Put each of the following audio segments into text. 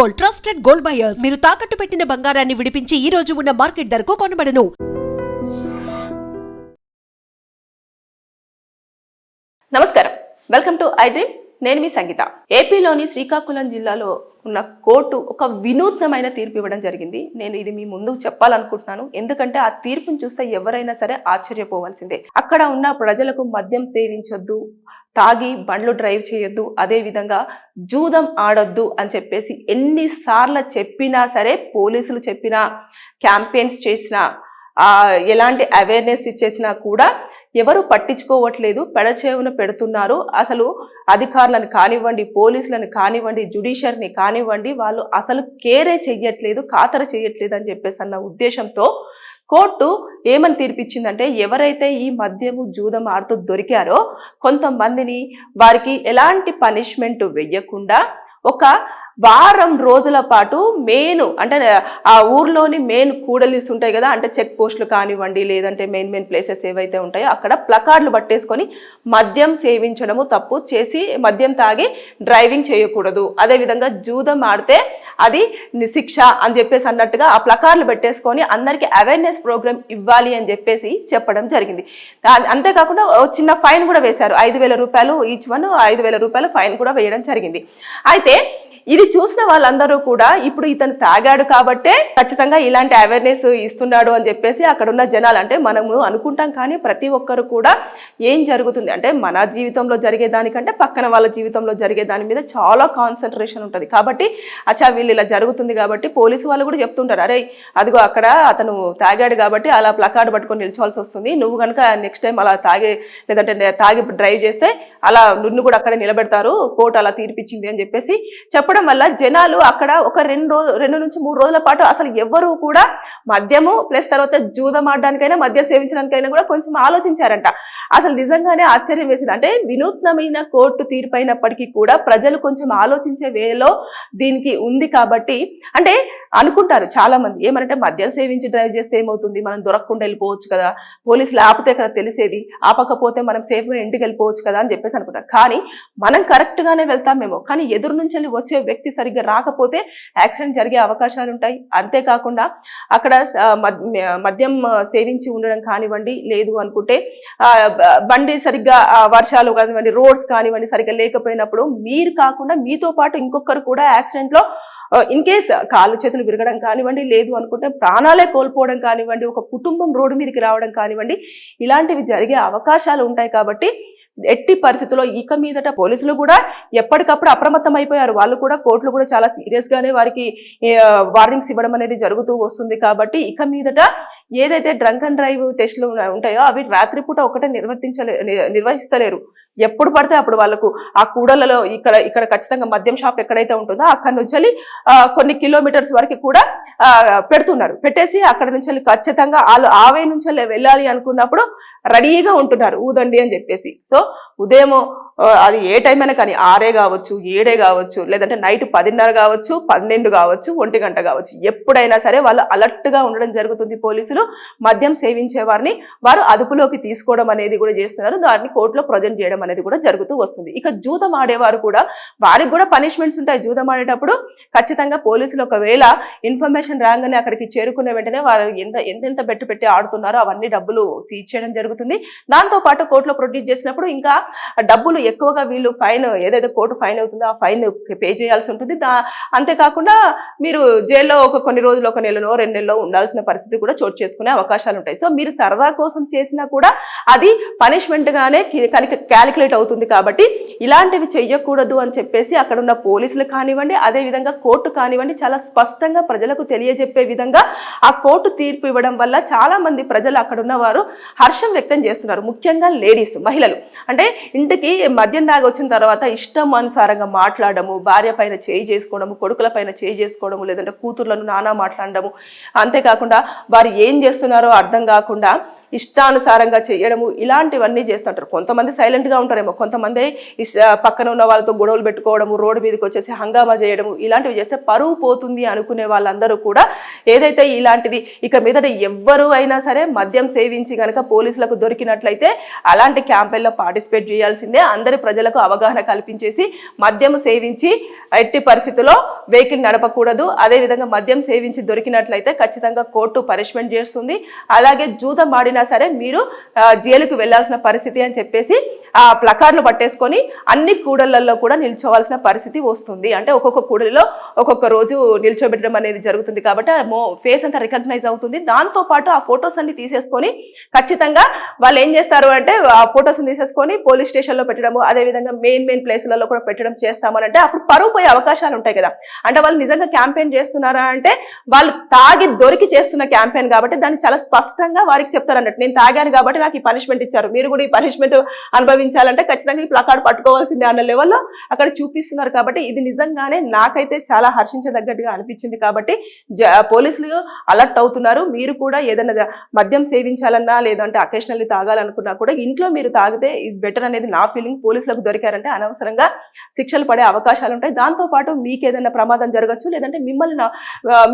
Gold trusted gold buyers. మీరు తాకట్టు పెట్టిన బంగారాన్ని విడిపించి ఈ రోజు ఉన్న మార్కెట్ ధరకు కొనబడను. నమస్కారం. వెల్కమ్ టు ఐ డ్రీమ్ నేను మీ సంగీత. ఏపీలోని శ్రీకాకుళం జిల్లాలో ఉన్న కోర్టు ఒక వినూత్నమైన తీర్పు ఇవ్వడం జరిగింది. నేను ఇది మీ ముందుకు చెప్పాలనుకుంటున్నాను. ఎందుకంటే ఆ తీర్పును చూస్తే ఎవరైనా సరే ఆశ్చర్యపోవాల్సిందే. అక్కడ ఉన్న ప్రజలకు మద్యం సేవించొద్దు. తాగి బండ్లు డ్రైవ్ చేయొద్దు అదే విధంగా జూదం ఆడొద్దు అని చెప్పేసి ఎన్నిసార్లు చెప్పినా సరే పోలీసులు చెప్పినా క్యాంపెయిన్స్ చేసినా ఎలాంటి అవేర్నెస్ ఇచ్చేసినా కూడా ఎవరు పట్టించుకోవట్లేదు పెడచేవున పెడుతున్నారు. అసలు అధికారులను కానివ్వండి పోలీసులను కానివ్వండి జుడిషియర్ని కానివ్వండి వాళ్ళు అసలు కేరే చెయ్యట్లేదు ఖాతరు చేయట్లేదు అని చెప్పేసి అన్న ఉద్దేశంతో కోర్టు ఏమని తీర్పిచ్చిందంటే ఎవరైతే ఈ మద్యము జూదం ఆడుతూ దొరికారో కొంతమందిని వారికి ఎలాంటి పనిష్మెంట్ వెయ్యకుండా ఒక వారం రోజుల పాటు మెయిన్ అంటే ఆ ఊర్లోని మెయిన్ కూడలిస్ ఉంటాయి కదా అంటే చెక్ పోస్టులు కానివ్వండి లేదంటే మెయిన్ మెయిన్ ప్లేసెస్ ఏవైతే ఉంటాయో అక్కడ ప్లకార్డులు పట్టేసుకొని మద్యం సేవించడము తప్పు చేసి మద్యం తాగి డ్రైవింగ్ చేయకూడదు. అదేవిధంగా జూదం ఆడితే అది శిక్ష అని చెప్పేసి అన్నట్టుగా ఆ ప్లకార్లు పెట్టేసుకొని అందరికీ అవేర్నెస్ ప్రోగ్రామ్ ఇవ్వాలి అని చెప్పేసి చెప్పడం జరిగింది. అంతేకాకుండా ఓ చిన్న ఫైన్ కూడా వేశారు. ఐదు వేల రూపాయలు ఈచ్ వన్ ఐదు వేల రూపాయలు ఫైన్ కూడా వేయడం జరిగింది. అయితే ఇది చూసిన వాళ్ళందరూ కూడా ఇప్పుడు ఇతను తాగాడు కాబట్టే ఖచ్చితంగా ఇలాంటి అవేర్నెస్ ఇస్తున్నాడు అని చెప్పేసి అక్కడ ఉన్న జనాలు అంటే మనము అనుకుంటాం కానీ ప్రతి ఒక్కరు కూడా ఏం జరుగుతుంది? అంటే మన జీవితంలో జరిగే దానికంటే పక్కన వాళ్ళ జీవితంలో జరిగే దాని మీద చాలా కాన్సన్ట్రేషన్ ఉంటుంది. కాబట్టి అచ్చా వీళ్ళు ఇలా జరుగుతుంది కాబట్టి పోలీసు వాళ్ళు కూడా చెప్తుంటారు అరే అదిగో అక్కడ అతను తాగాడు కాబట్టి అలా ప్లకార్డు పట్టుకొని నిల్చోవాల్సి వస్తుంది. నువ్వు కనుక నెక్స్ట్ టైం అలా తాగే లేదంటే తాగి డ్రైవ్ చేస్తే అలా నిన్ను కూడా అక్కడ నిలబెడతారు. కోర్టు అలా తీర్పిచ్చింది అని చెప్పేసి చెప్పడం వల్ల జనాలు అక్కడ ఒక రెండు రోజు రెండు నుంచి మూడు రోజుల పాటు అసలు ఎవ్వరూ కూడా మద్యము ప్లస్ తర్వాత జూదం ఆడడానికైనా మద్యం సేవించడానికైనా కూడా కొంచెం ఆలోచించారంట. అసలు నిజంగానే ఆశ్చర్యం వేసింది. అంటే వినూత్నమైన కోర్టు తీర్పు అయినప్పటికీ కూడా ప్రజలు కొంచెం ఆలోచించే వేలో దీనికి ఉంది కాబట్టి అంటే అనుకుంటారు చాలా మంది ఏమంటే మద్యం సేవించి డ్రైవ్ చేస్తే ఏమవుతుంది? మనం దొరకకుండా వెళ్ళిపోవచ్చు కదా. పోలీసులు ఆపితే కదా తెలిసేది. ఆపకపోతే మనం సేఫ్గా ఇంటికి వెళ్ళిపోవచ్చు కదా అని చెప్పేసి అనుకుంటారు. కానీ మనం కరెక్ట్గానే వెళ్తామేమో. కానీ ఎదురు నుంచి వెళ్ళి వచ్చే వ్యక్తి సరిగ్గా రాకపోతే యాక్సిడెంట్ జరిగే అవకాశాలు ఉంటాయి. అంతేకాకుండా అక్కడ మద్యం సేవించి ఉండడం కానివ్వండి లేదు అనుకుంటే బండి సరిగ్గా వర్షాలు కానివ్వండి రోడ్స్ కానివ్వండి సరిగ్గా లేకపోయినప్పుడు మీరు కాకుండా మీతో పాటు ఇంకొకరు కూడా యాక్సిడెంట్లో ఇన్ కేస్ కాళ్ళు చేతులు విరగడం కానివ్వండి లేదు అనుకుంటే ప్రాణాలే కోల్పోవడం కానివ్వండి ఒక కుటుంబం రోడ్డు మీదకి రావడం కానివ్వండి ఇలాంటివి జరిగే అవకాశాలు ఉంటాయి కాబట్టి ఎట్టి పరిస్థితుల్లో ఇక మీదట పోలీసులు కూడా ఎప్పటికప్పుడు అప్రమత్తం అయిపోయారు వాళ్ళు కూడా కోర్టులు కూడా చాలా సీరియస్ గానే వారికి వార్నింగ్స్ ఇవ్వడం అనేది జరుగుతూ వస్తుంది కాబట్టి ఇక మీదట ఏదైతే డ్రంక్ అండ్ డ్రైవ్ టెస్టులు ఉంటాయో అవి రాత్రిపూట ఒకటే నిర్వర్తించలే నిర్వహిస్తలేరు. ఎప్పుడు పడితే అప్పుడు వాళ్ళకు ఆ కూడలలో ఇక్కడ ఇక్కడ ఖచ్చితంగా మద్యం షాప్ ఎక్కడైతే ఉంటుందో అక్కడ నుంచి వెళ్ళి, కొన్ని కిలోమీటర్స్ వరకు కూడా పెడుతున్నారు. పెట్టేసి అక్కడ నుంచి వెళ్ళి ఖచ్చితంగా వాళ్ళు ఆవే నుంచి వెళ్ళాలి అనుకున్నప్పుడు రెడీగా ఉంటున్నారు. ఊదండి అని చెప్పేసి. సో ఉదయం అది ఏ టైం అయినా కానీ ఆరే కావచ్చు ఏడే కావచ్చు లేదంటే నైట్ పదిన్నర కావచ్చు పన్నెండు కావచ్చు ఒంటి గంట కావచ్చు. ఎప్పుడైనా సరే వాళ్ళు అలర్ట్గా గా ఉండడం జరుగుతుంది పోలీసులు. మద్యం సేవించే వారిని వారు అదుపులోకి తీసుకోవడం అనేది కూడా చేస్తున్నారు. దాన్ని కోర్టులో ప్రజెంట్ చేయడం అనేది కూడా జరుగుతూ వస్తుంది. ఇక జూదం ఆడేవారు కూడా వారికి కూడా పనిష్మెంట్స్ ఉంటాయి జూదం ఆడేటప్పుడు. ఖచ్చితంగా పోలీసులు ఒకవేళ ఇన్ఫర్మేషన్ రాగానే అక్కడికి చేరుకున్న వెంటనే వారు ఎంత ఎంతెంత బెట్టు పెట్టి ఆడుతున్నారో అవన్నీ డబ్బులు సీజ్ చేయడం జరుగుతుంది. దాంతో పాటు కోర్టులో ప్రొడ్యూస్ చేసినప్పుడు ఇంకా డబ్బులు ఎక్కువగా వీళ్ళు ఫైన్ ఏదైతే కోర్టు ఫైన్ అవుతుందో ఆ ఫైన్ పే చేయాల్సి ఉంటుంది. దా అంతేకాకుండా మీరు జైల్లో ఒక కొన్ని రోజులు ఒక నెలలో రెండు నెలలో ఉండాల్సిన పరిస్థితి కూడా చోటు చేసుకునే అవకాశాలు ఉంటాయి. సో మీరు సరదా కోసం చేసినా కూడా అది పనిష్మెంట్గానే కనుక క్యాలిక్యులేట్ అవుతుంది కాబట్టి ఇలాంటివి చెయ్యకూడదు అని చెప్పేసి అక్కడ ఉన్న పోలీసులు కానివ్వండి అదే విధంగా కోర్టు కానివ్వండి చాలా స్పష్టంగా ప్రజలకు తెలియజెప్పే విధంగా ఆ కోర్టు తీర్పు ఇవ్వడం వల్ల చాలా మంది ప్రజలు అక్కడ ఉన్నవారు హర్షం వ్యక్తం చేస్తున్నారు. ముఖ్యంగా లేడీస్ మహిళలు. అంటే ఇంటికి మద్యం దాగి వచ్చిన తర్వాత ఇష్టం అనుసారంగా మాట్లాడము భార్య పైన చేయి చేసుకోవడము కొడుకుల పైన చేయి చేసుకోవడము లేదంటే కూతుర్లను నానా మాట్లాడడము. అంతేకాకుండా వారు ఏం చేస్తున్నారో అర్థం కాకుండా ఇష్టానుసారంగా చేయడము ఇలాంటివన్నీ చేస్తుంటారు. కొంతమంది సైలెంట్గా ఉంటారేమో కొంతమంది ఇష్ట పక్కన ఉన్న వాళ్ళతో గొడవలు పెట్టుకోవడము రోడ్డు మీదకి వచ్చేసి హంగామా చేయడము ఇలాంటివి చేస్తే పరువు పోతుంది అనుకునే వాళ్ళందరూ కూడా ఏదైతే ఇలాంటిది ఇక మీదట ఎవ్వరు అయినా సరే మద్యం సేవించి కనుక పోలీసులకు దొరికినట్లయితే అలాంటి క్యాంపెయిన్లో పార్టిసిపేట్ చేయాల్సిందే. అందరి ప్రజలకు అవగాహన కల్పించేసి మద్యం సేవించి ఎట్టి పరిస్థితుల్లో వెహికల్ నడపకూడదు. అదేవిధంగా మద్యం సేవించి దొరికినట్లయితే ఖచ్చితంగా కోర్టు పనిష్మెంట్ చేస్తుంది. అలాగే జూదం ఆడిన సరే మీరు జైలుకు వెళ్ళాల్సిన పరిస్థితి అని చెప్పేసి ఆ ప్లకార్లు పట్టేసుకొని అన్ని కూడళ్ళలో కూడా నిల్చోవాల్సిన పరిస్థితి వస్తుంది. అంటే ఒక్కొక్క కూడలిలో ఒక్కొక్క రోజు నిల్చోబెట్టడం అనేది జరుగుతుంది కాబట్టి ఆ మో ఫేస్ అంతా రికగ్నైజ్ అవుతుంది. దాంతో పాటు ఆ ఫొటోస్ అన్ని తీసేసుకొని ఖచ్చితంగా వాళ్ళు ఏం చేస్తారు అంటే ఆ ఫొటోస్ తీసేసుకొని పోలీస్ స్టేషన్లో పెట్టడము అదేవిధంగా మెయిన్ మెయిన్ ప్లేస్లలో కూడా పెట్టడం చేస్తామని అంటే అప్పుడు పరువు పోయే అవకాశాలు ఉంటాయి కదా. అంటే వాళ్ళు నిజంగా క్యాంపెయిన్ చేస్తున్నారా అంటే వాళ్ళు తాగి దొరికి చేస్తున్న క్యాంపెయిన్ కాబట్టి దాన్ని చాలా స్పష్టంగా వారికి చెప్తారు అన్నట్టు. నేను తాగాను కాబట్టి నాకు ఈ పనిష్మెంట్ ఇచ్చారు మీరు కూడా ఈ పనిష్మెంట్ అనుభవించాలంటే ఖచ్చితంగా ఈ ప్లకార్డ్ పట్టుకోవాల్సిందే అన్న లెవెల్లో అక్కడ చూపిస్తున్నారు కాబట్టి ఇది నిజంగానే నాకైతే చాలా హర్షించదగ్గట్టుగా అనిపించింది కాబట్టి జ- పోలీసులు అలర్ట్ అవుతున్నారు. మీరు కూడా ఏదైనా మద్యం సేవించాలన్నా లేదంటే అకేషనల్లీ తాగాలనుకున్నా కూడా ఇంట్లో మీరు తాగితే ఈజ్ బెటర్ అనేది నా ఫీలింగ్ పోలీసులకు దొరికారంటే అనవసరంగా శిక్షలు పడే అవకాశాలు ఉంటాయి. దాంతో పాటు మీకు ఏదైనా ప్రమాదం జరగచ్చు లేదంటే మిమ్మల్ని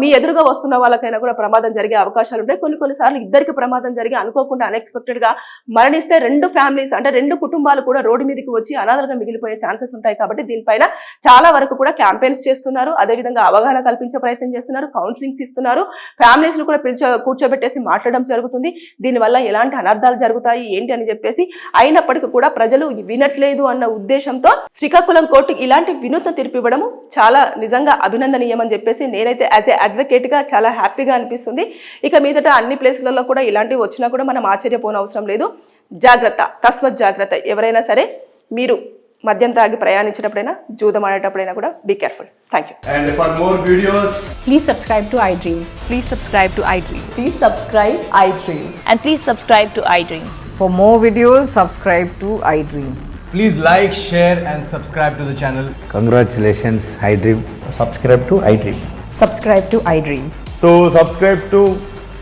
మీ ఎదురుగా వస్తున్న వాళ్ళకైనా కూడా ప్రమాదం జరిగే అవకాశాలు ఉంటాయి. కొన్ని కొన్నిసార్లు ఇద్దరికి ప్రమాదం జరిగి అనుకోకుండా అన్ఎక్స్పెక్టెడ్గా మరణిస్తే రెండు ఫ్యామిలీస్ అంటే రెండు కుటుంబాలు కూడా రోడ్డు మీదకి వచ్చి అనాథలుగా మిగిలిపోయే ఛాన్సెస్ ఉంటాయి కాబట్టి దీనిపైన చాలా వరకు కూడా క్యాంపెయిన్స్ చేస్తున్నారు. అదేవిధంగా అవగాహన కల్పించే ప్రయత్నం చేస్తున్నారు. కౌన్సిలింగ్స్ ఇస్తున్నారు. ఫ్యామిలీస్ను కూడా పిలిచో కూర్చోబెట్టేసి మాట్లాడడం జరుగుతుంది. దీనివల్ల ఎలాంటి అనర్థాలు జరుగుతాయి? ఏంటి అని చెప్పేసి అయినప్పటికీ కూడా ప్రజలు వినట్లేదు అన్న ఉద్దేశంతో శ్రీకాకుళం కోర్టు ఇలాంటి వినూత్న తీర్పు ఇవ్వడం చాలా నిజంగా అభినందనీయమని చెప్పేసి నేనైతే యాజ్ ఏ అడ్వకేట్గా చాలా హ్యాపీగా అనిపిస్తుంది. ఇక మీదట అన్ని ప్లేస్లలో కూడా ఇలాంటివి వచ్చినా కూడా మనం ఆశ్చర్యపోనవసరం లేదు. జాగ్రత్త తస్మత్ జాగ్రత్త. ఎవరైనా సరే మీరు మద్యం తాగి ప్రయాణించినప్పుడైనా జూదం ఆడేటప్పుడైనా కూడా be careful thank you and for more videos please subscribe to I dream please subscribe to I dream please subscribe I dream and please subscribe to I dream for more videos subscribe to I dream please like share and subscribe to the channel congratulations I dream subscribe to I dream subscribe to I dream so subscribe to